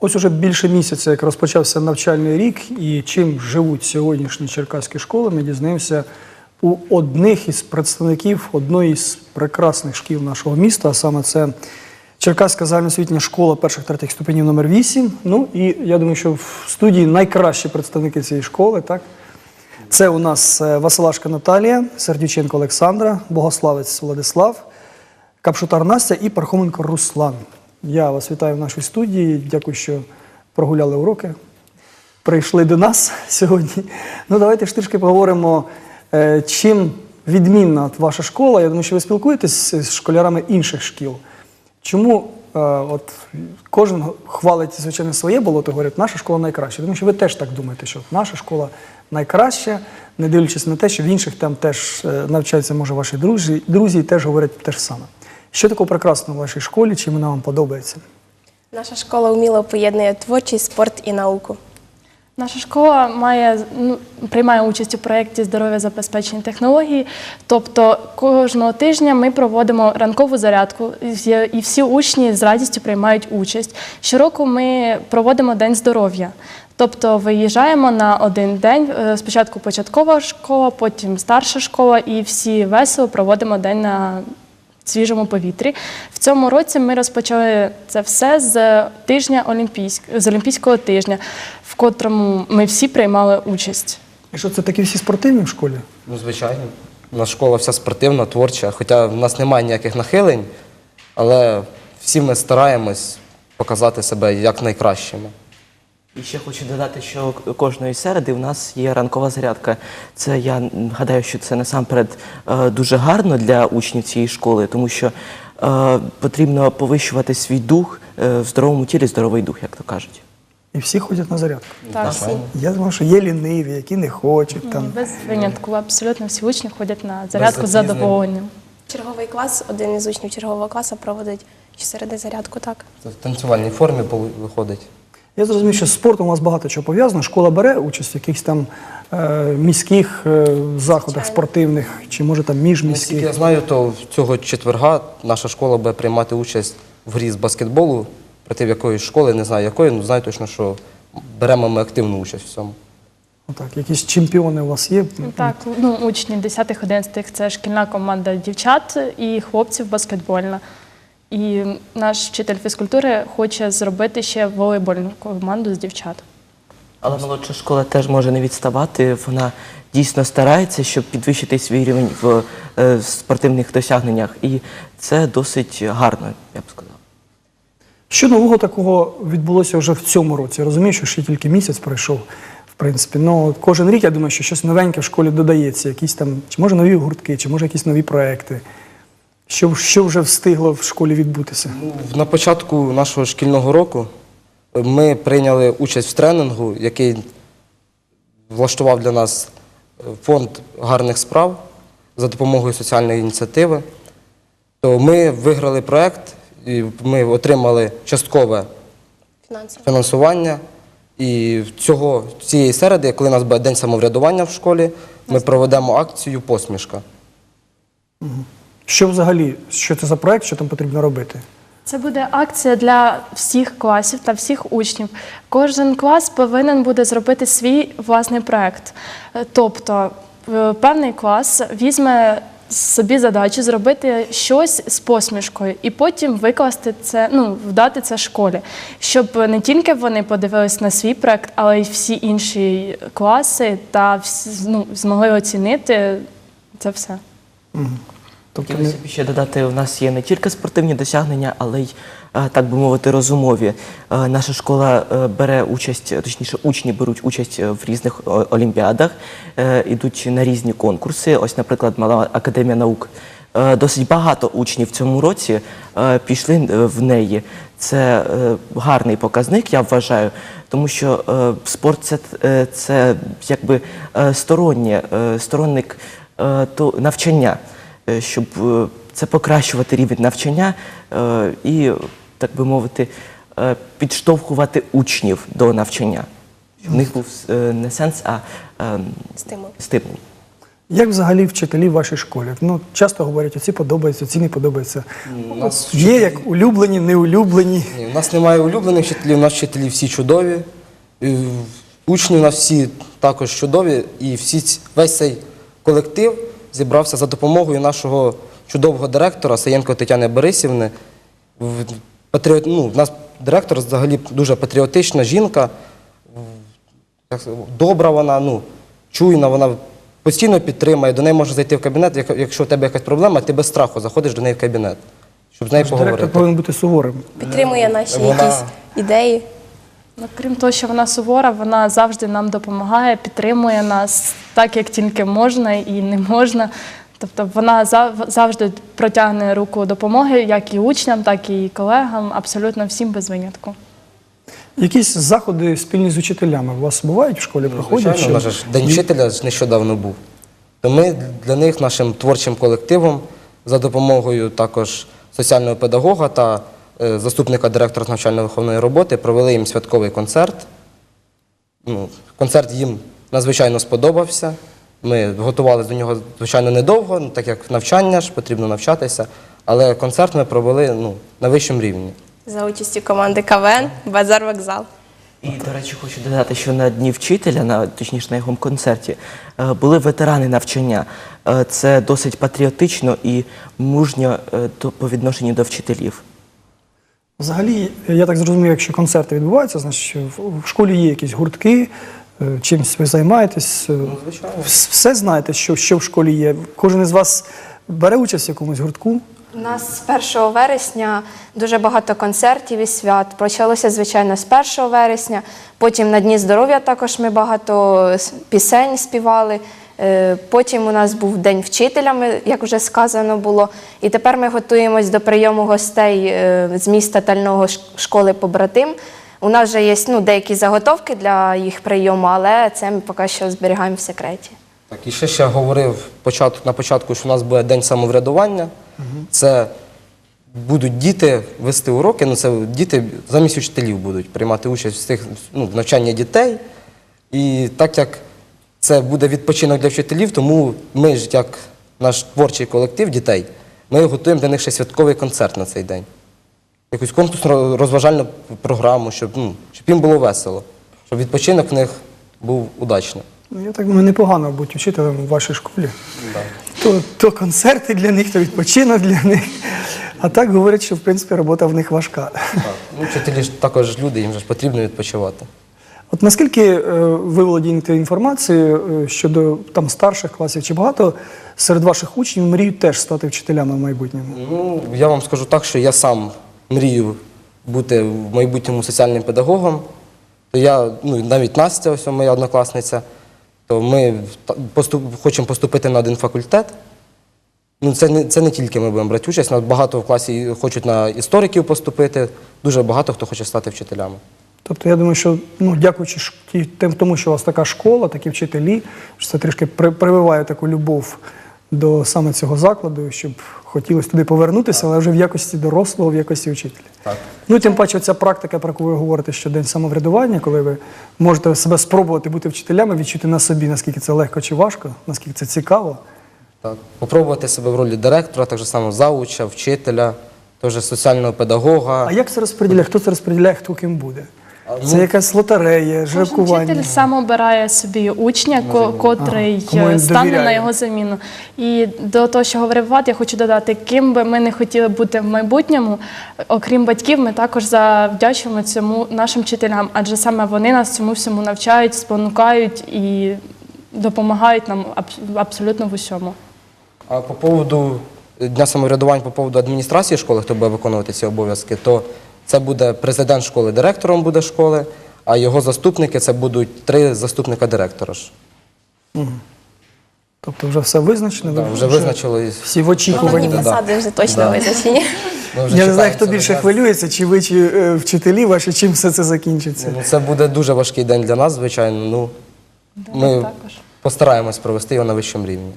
Ось уже більше місяця, як розпочався навчальний рік, і чим живуть сьогоднішні черкаські школи, ми дізнаємося у одних із представників одної з прекрасних шкіл нашого міста, а саме це Черкаська загальноосвітня школа перших третіх ступенів номер 8 Ну і я думаю, що в студії найкращі представники цієї школи, так? Це у нас е, Василашка Наталія, Сердюченко Олександра, Богославець Владислав, Капшутар Настя і Пархоменко Руслан. Я вас вітаю в нашій студії. Дякую, що прогуляли уроки. Прийшли до нас сьогодні. Ну, давайте ж трішки поговоримо, е, чим відмінна ваша школа. Я думаю, що ви спілкуєтесь з школярами інших шкіл. Чому е, от кожен хвалить, звичайно, своє болото, говорить, наша школа найкраща. Тому що ви теж так думаєте, що наша школа найкраща, не дивлячись на те, що в інших там теж е, навчаються, може, ваші друзі, друзі і теж говорять те ж саме. Що такого прекрасного в вашій школі, чим вона вам подобається? Наша школа вміло поєднує творчість, спорт і науку. Наша школа має ну, приймає участь у проєкті здоров'я забезпечення технології. Тобто кожного тижня ми проводимо ранкову зарядку, і- всі учні з радістю приймають участь. Щороку ми проводимо день здоров'я. Тобто виїжджаємо на один день. е, Спочатку початкова школа, потім старша школа, і всі весело проводимо день на свіжому повітрі. В цьому році ми розпочали це все з тижня олімпійськ... з олімпійського тижня, в котрому ми всі приймали участь. І що це такі всі спортивні в школі? Ну, звичайно. У нас школа вся спортивна, творча, хоча в нас немає ніяких нахилень, але всі ми стараємось показати себе як найкращими. І ще хочу додати, що кожної середи в нас є ранкова зарядка. Це я гадаю, що це насамперед е, дуже гарно для учнів цієї школи, тому що е, потрібно повищувати свій дух е, в здоровому тілі, здоровий дух, як то кажуть. І всі ходять на зарядку. Так, Я думаю, що є ліниві, які не хочуть там. без винятку абсолютно всі учні ходять на зарядку з задоволенням. Черговий клас, один із учнів чергового класу проводить щосереди зарядку, так. В танцювальній формі виходить. Я зрозумів, що з спортом у вас багато чого пов'язано. Школа бере участь в якихось там е, міських е, заходах спортивних, чи може там Наскільки міжміських. я знаю, то цього четверга наша школа буде приймати участь в грі з баскетболу проти якоїсь школи, не знаю якої, але знаю точно, що беремо ми активну участь в цьому. Отак, якісь чемпіони у вас є. Так, ну, учні 10-11 це шкільна команда дівчат і хлопців баскетбольна. І наш вчитель фізкультури хоче зробити ще волейбольну команду з дівчат. Але молодша школа теж може не відставати. Вона дійсно старається, щоб підвищити свій рівень в е, спортивних досягненнях. І це досить гарно, я б сказав. Що нового такого відбулося вже в цьому році? Я розумію, що ще тільки місяць пройшов, в принципі. Ну, кожен рік я думаю, що щось новеньке в школі додається, якісь там, чи може нові гуртки, чи може якісь нові проекти. Що, що вже встигло в школі відбутися? Ну, На початку нашого шкільного року ми прийняли участь в тренінгу, який влаштував для нас фонд гарних справ за допомогою соціальної ініціативи. То ми виграли проект, і ми отримали часткове фінансування. І цього, цієї середи, коли у нас буде день самоврядування в школі, ми проведемо акцію Посмішка. Що взагалі, що це за проект, що там потрібно робити? Це буде акція для всіх класів та всіх учнів. Кожен клас повинен буде зробити свій власний проект. Е, Тобто, е, певний клас візьме собі задачу зробити щось з посмішкою і потім викласти це, ну, вдати це школі, щоб не тільки вони подивились на свій проект, але й всі інші класи та всі, ну, змогли оцінити це все. Тобто, Хотілося б ще додати, у нас є не тільки спортивні досягнення, але й, е, так би мовити, розумові. Е, Наша школа е, бере участь, точніше, учні беруть участь в різних олімпіадах, ідуть на різні конкурси. Ось, наприклад, Мала академія наук. Досить багато учнів в цьому році пішли в неї. Це гарний показник, я вважаю, тому що спорт це, це якби стороннє, сторонник навчання, щоб е, це покращувати рівень навчання е, і, так би мовити, е, підштовхувати учнів до навчання. Щоб в них був е, не сенс, а е, Стимул. стимул. Як взагалі вчителі в вашій школі? Ну, часто говорять, оці подобаються, ці не подобаються. У нас Є як улюблені, неулюблені. Ні, у нас немає улюблених вчителів, у нас вчителі всі чудові. І Учні у нас всі також чудові, і всі, весь цей колектив зібрався за допомогою нашого чудового директора Саєнко Тетяни Борисівни. В- Патріот, ну, в нас директор взагалі дуже патріотична жінка, добра вона, ну, чуйна, вона постійно підтримує, до неї можна зайти в кабінет, якщо у тебе якась проблема, ти без страху заходиш до неї в кабінет, щоб з нею Директор поговорити. повинен бути суворим. Підтримує наші Вона- якісь ідеї. Ну, крім того, що вона сувора, вона завжди нам допомагає, підтримує нас так, як тільки можна і не можна. Тобто вона завжди протягне руку допомоги як і учням, так і колегам, абсолютно всім без винятку. Якісь заходи спільні з учителями у вас бувають в школі, проходять? Звичайно, ж День вчителя ж нещодавно був. То ми для них, нашим творчим колективом, за допомогою також соціального педагога та заступника директора з навчально-виховної роботи, провели їм святковий концерт. Ну, концерт їм надзвичайно сподобався. Ми готувалися до нього, звичайно, недовго, ну, так як навчання ж, потрібно навчатися. Але концерт ми провели ну, на вищому рівні. За участю команди КВН Базар вокзал. І, до речі, хочу додати, що на Дні вчителя, на, точніше на його концерті, е, були ветерани навчання. Е, Це досить патріотично і мужньо е, по відношенню до вчителів. Взагалі, я так зрозумів, якщо концерти відбуваються, значить в- школі є якісь гуртки, е, чимось ви займаєтесь. е, звичайно. Все знаєте, що, що в школі є. Кожен із вас бере участь в якомусь гуртку. У нас з 1 вересня дуже багато концертів і свят. Почалося, звичайно, з 1 вересня. Потім на Дні здоров'я також ми багато пісень співали. Е, Потім у нас був День вчителя, ми- як вже сказано було. І тепер ми готуємось до прийому гостей е, з міста Тального школи побратим. У нас вже є ну, деякі заготовки для їх прийому, але це ми поки що зберігаємо в секреті. Так, і ще ще говорив початку, на початку, що у нас буде день самоврядування. Це будуть діти вести уроки, ну це діти замість учителів будуть приймати участь в цих ну, в навчанні дітей. І так як це буде відпочинок для вчителів, тому ми ж, як наш творчий колектив дітей, ми готуємо для них ще святковий концерт на цей день. Якусь конкурсну розважальну програму, щоб, ну, щоб їм було весело, щоб відпочинок в них був удачний. Ну, Я так думаю, непогано бути вчителем у вашій школі. То, то концерти для них, то відпочинок для них. А так говорять, що в принципі робота в них важка. Так. Ну, вчителі ж також люди, їм ж потрібно відпочивати. От наскільки е, ви володієте інформацією е, щодо там старших класів, чи багато серед ваших учнів мріють теж стати вчителями в майбутньому? Ну, я вам скажу так, що я сам мрію бути в майбутньому соціальним педагогом. Я, ну, навіть Настя, ось моя однокласниця, то ми поступ, хочемо поступити на один факультет. Ну, це не, це не тільки ми будемо брати участь, нас багато в класі хочуть на істориків поступити, дуже багато хто хоче стати вчителями. Тобто я думаю, що ну, дякуючи тим, тому, що у вас така школа, такі вчителі, що це трішки при, прививає таку любов до саме цього закладу, щоб хотілося туди повернутися, але вже в якості дорослого, в якості вчителя. Так. Ну, і тим паче, ця практика, про яку ви говорите, що день самоврядування, коли ви можете себе спробувати бути вчителями, відчути на собі, наскільки це легко чи важко, наскільки це цікаво. Так. Попробувати себе в ролі директора, так же само зауча, вчителя, теж соціального педагога. А як це розподіляє? Хто це розподіляє, хто ким буде? Це ну, якась лотерея, Кожен жеребкування. вчитель сам обирає собі учня, ко- котрий Ага, кому він е, стане довіряє. на його заміну. І до того, що говорив Влад, я хочу додати, ким би ми не хотіли бути в майбутньому, окрім батьків, ми також завдячуємо цьому нашим вчителям, адже саме вони нас цьому всьому навчають, спонукають і допомагають нам абс- абсолютно в усьому. А по поводу дня самоврядування, по поводу адміністрації школи, хто буде виконувати ці обов'язки, то це буде президент школи, директором буде школи, а його заступники це будуть три заступника директора. ж. Тобто вже все визначено. Да, ви вже визначили. Всі в очікуванні. да. посади вже точно Да. визначені. Я не знаю, хто більше хвилюється, чи ви, чи е, вчителі ваші, чим все це закінчиться. Ну, це буде дуже важкий день для нас, звичайно. Ну, ми також. постараємось провести його на вищому рівні.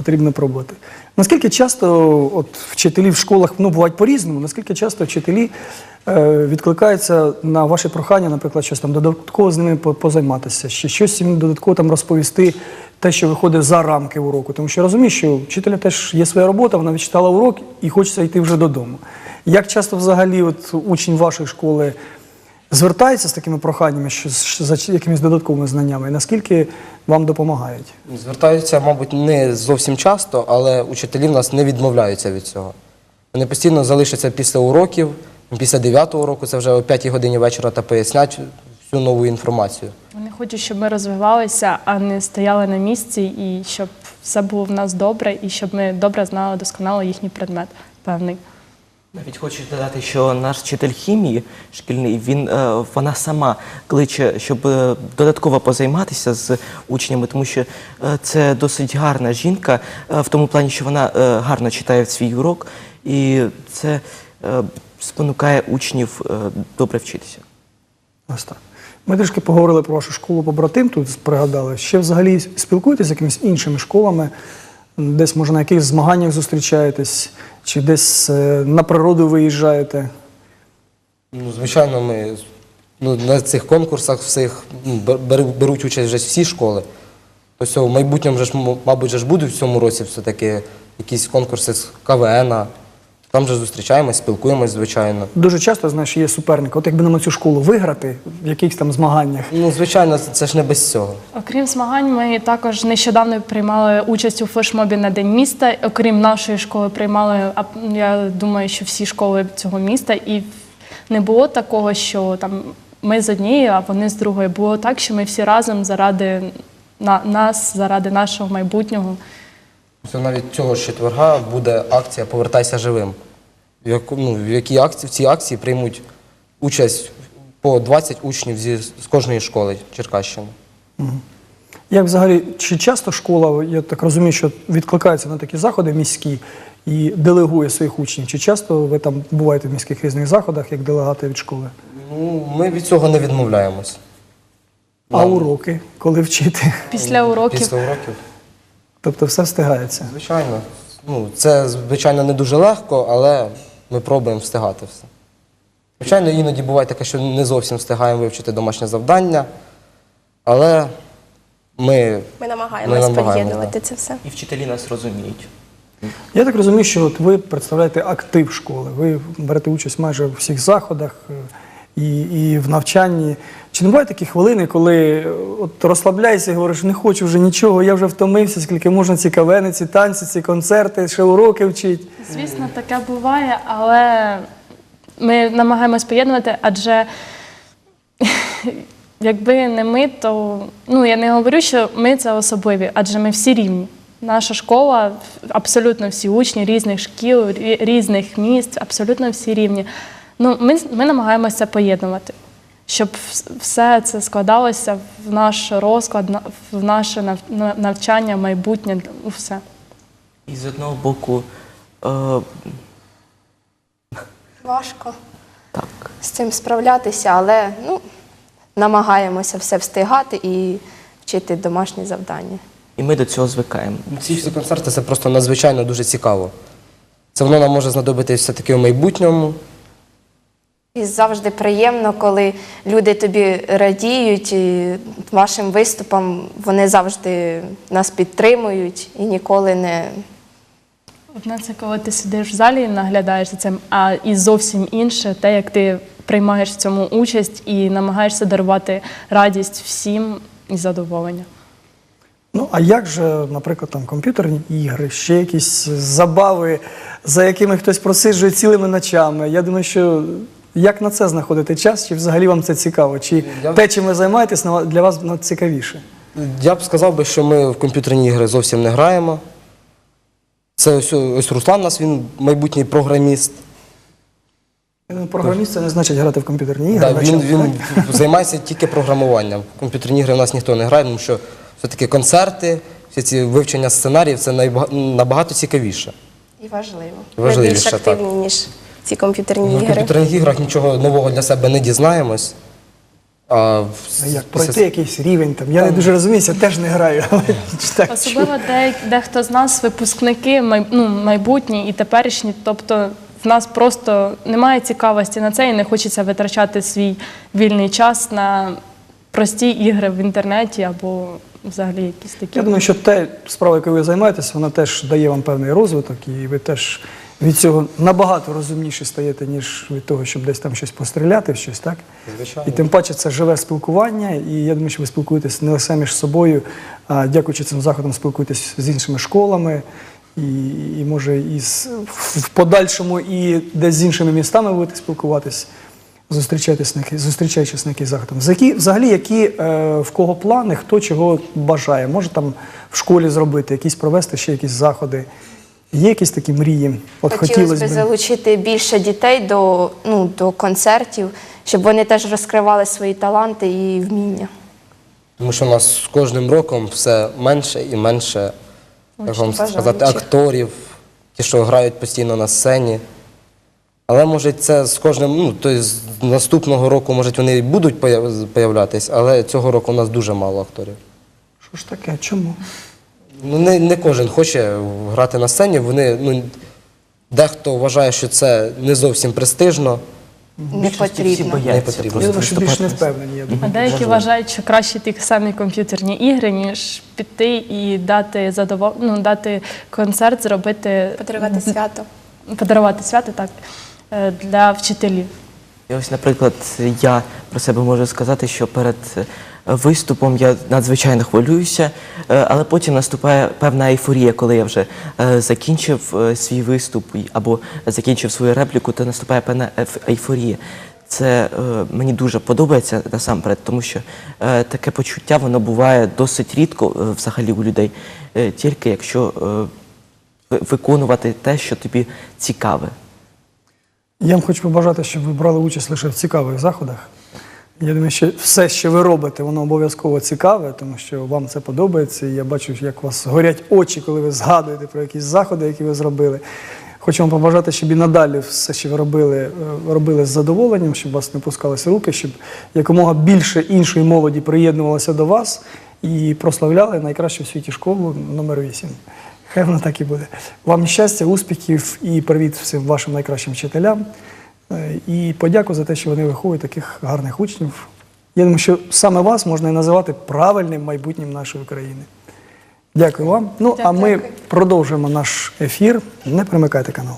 Потрібно пробувати. Наскільки часто от, вчителі в школах ну, бувають по-різному, наскільки часто вчителі е, відкликаються на ваші прохання, наприклад, щось там додатково з ними позайматися, ще щось їм додатково там розповісти, те, що виходить за рамки уроку. Тому що розумію, що вчителя теж є своя робота, вона відчитала урок і хочеться йти вже додому. Як часто взагалі от, учень вашої школи звертається з такими проханнями, що з- якимись додатковими знаннями, і наскільки вам допомагають? Звертаються, мабуть, не зовсім часто, але учителі в нас не відмовляються від цього. Вони постійно залишаться після уроків, після 9 уроку, це вже о 5 годині вечора, та пояснять всю нову інформацію. Вони хочуть, щоб ми розвивалися, а не стояли на місці, і щоб все було в нас добре, і щоб ми добре знали досконало їхній предмет певний. Навіть хочу додати, що наш вчитель хімії шкільний, він, е, вона сама кличе, щоб е, додатково позайматися з учнями, тому що е, це досить гарна жінка в тому плані, що вона гарно читає свій урок, і це спонукає учнів добре вчитися. Ось так. Ми трішки поговорили про вашу школу побратим, тут пригадали. Ще взагалі спілкуєтесь з якимись іншими школами, десь, може, на якихось змаганнях зустрічаєтесь, чи десь е, на природу виїжджаєте. Ну, звичайно, ми ну, на цих конкурсах всіх ну, бер- беру- беруть участь вже всі школи. В майбутньому, мабуть, вже будуть в цьому році все-таки якісь конкурси з КВН. Там же зустрічаємось, спілкуємось, звичайно. Дуже часто, знаєш, є суперник. От якби нам цю школу виграти в якихось там змаганнях. Ну, звичайно, це ж не без цього. Окрім змагань, ми також нещодавно приймали участь у флешмобі на День міста. Окрім нашої школи, приймали а, я думаю, що всі школи цього міста. І не було такого, що там ми з однієї, а вони з другої. Було так, що ми всі разом заради на, нас, заради нашого майбутнього. Це навіть цього ж четверга буде акція Повертайся живим. В, яку, ну, в, якій акції, в цій акції приймуть участь по 20 учнів зі, з кожної школи Черкащини. Як взагалі, чи часто школа, я так розумію, що відкликається на такі заходи міські і делегує своїх учнів? Чи часто ви там буваєте в міських різних заходах, як делегати від школи? Ну, ми від цього не відмовляємось. А Нам- уроки, коли вчити? Після уроків Після уроків. Тобто все встигається. Звичайно. Ну, це, звичайно, не дуже легко, але ми пробуємо встигати все. Звичайно, іноді буває таке, що не зовсім встигаємо вивчити домашнє завдання, але ми, Ми намагаємось намагаємось, поєднувати це все. І вчителі нас розуміють. Я так розумію, що от ви представляєте актив школи. Ви берете участь майже у всіх заходах е, і, і в навчанні. Чи не бувають такі хвилини, коли е, от розслабляєшся і говориш, не хочу вже нічого, я вже втомився, скільки можна ці кавени, ці танці, ці концерти, ще уроки вчить. Звісно, таке буває, але ми намагаємось поєднувати, адже якби не ми, то ну я не говорю, що ми це особливі, адже ми всі рівні. Наша школа, абсолютно всі учні різних шкіл, різних міст, абсолютно всі рівні. Ну, ми, ми намагаємося поєднувати, щоб все це складалося в наш розклад, в наше нав- на- навчання, майбутнє, у все. І з одного боку, е, Важко так, з цим справлятися, але ну, намагаємося все встигати і вчити домашні завдання. і ми до цього звикаємо. ці всі концерти це просто надзвичайно дуже цікаво. Це воно нам може знадобитися все-таки в майбутньому. І завжди приємно, коли люди тобі радіють і вашим виступам вони завжди нас підтримують і ніколи не Одне це коли ти сидиш в залі і наглядаєш за цим, а і зовсім інше те, як ти приймаєш в цьому участь і намагаєшся дарувати радість всім і задоволення. Ну, а як же, наприклад, там комп'ютерні ігри, ще якісь забави, за якими хтось просиджує цілими ночами? Я думаю, що як на це знаходити час, чи взагалі вам це цікаво? Чи Я- те, чим ви займаєтесь, на- для вас ну, цікавіше? Я б сказав би, що ми в комп'ютерні ігри зовсім не граємо. Це ось, ось Руслан у нас, він майбутній програміст. Я Програміст це не значить грати в комп'ютерні ігри. Да, він, наче, він так? займається тільки програмуванням. В комп'ютерні ігри в нас ніхто не грає, тому що все-таки концерти, всі ці вивчення сценаріїв це найба- набагато цікавіше. і важливо. Більш Важливіше, так. активні, ніж ці комп'ютерні В ігри. комп'ютерних іграх нічого нового для себе не дізнаємось. А в- Як пройти якийсь рівень там. Я не дуже розуміюся, теж не граю, але так. Особливо де, дехто з нас випускники май, ну, майбутні і теперішні, тобто в нас просто немає цікавості на це і не хочеться витрачати свій вільний час на прості ігри в інтернеті або взагалі якісь такі. Я думаю, що те справа, якою ви займаєтесь, вона теж дає вам певний розвиток, і ви теж від цього набагато розумніші стаєте, ніж від того, щоб десь там щось постріляти в щось, так? Звичайно. І тим паче це живе спілкування, і я думаю, що ви спілкуєтесь не лише між собою, а дякуючи цим заходам, спілкуєтесь з іншими школами, і, і може, і з, в подальшому і десь з іншими містами будете спілкуватись, зустрічатись на, які- зустрічаючись на якісь заходах. Взагі- Взагалі, які е, в кого плани, хто чого бажає, може там в школі зробити, якісь провести ще якісь заходи. Є якісь такі мрії? От Хотілося хотілося б залучити більше дітей до, ну, до концертів, щоб вони теж розкривали свої таланти і вміння. Тому що у нас з кожним роком все менше і менше, як вам сказати, акторів, ті, що грають постійно на сцені. Але може це з кожним, ну, тобто з наступного року, може, вони і будуть появ- появлятись, але цього року у нас дуже мало акторів. Що ж таке? Чому? Ну, не, не кожен хоче грати на сцені. Вони, ну, дехто вважає, що це не зовсім престижно. Не потрібно. Не потрібно. Я думаю, що більш не впевнені, я думаю. А деякі Можливо. вважають, що краще ті самі комп'ютерні ігри, ніж піти і дати задовол... ну, дати концерт, зробити Подарувати свято. подарувати свято так е, для вчителів. І ось, наприклад, я про себе можу сказати, що перед виступом я надзвичайно хвилююся, е, але потім наступає певна ейфорія, коли я вже е, закінчив е, свій виступ або закінчив свою репліку, то наступає певна ейфорія. Це мені дуже подобається насамперед, тому що таке почуття воно буває досить рідко взагалі у людей, тільки якщо виконувати те, що тобі цікаве. Я вам хочу побажати, щоб ви брали участь лише в цікавих заходах. Я думаю, що все, що ви робите, воно обов'язково цікаве, тому що вам це подобається. І я бачу, як у вас горять очі, коли ви згадуєте про якісь заходи, які ви зробили. Хочу вам побажати, щоб і надалі все, що ви робили, е, робили з задоволенням, щоб вас не пускалися руки, щоб якомога більше іншої молоді приєднувалося до вас і прославляли найкращу в світі школу номер 8. Хай воно так і буде. Вам щастя, успіхів і привіт всім вашим найкращим вчителям. Е, І подяку за те, що вони виховують таких гарних учнів. Я думаю, що саме вас можна і називати правильним майбутнім нашої країни. Дякую вам. Ну, а ми продовжуємо наш ефір. Не примикайте канал.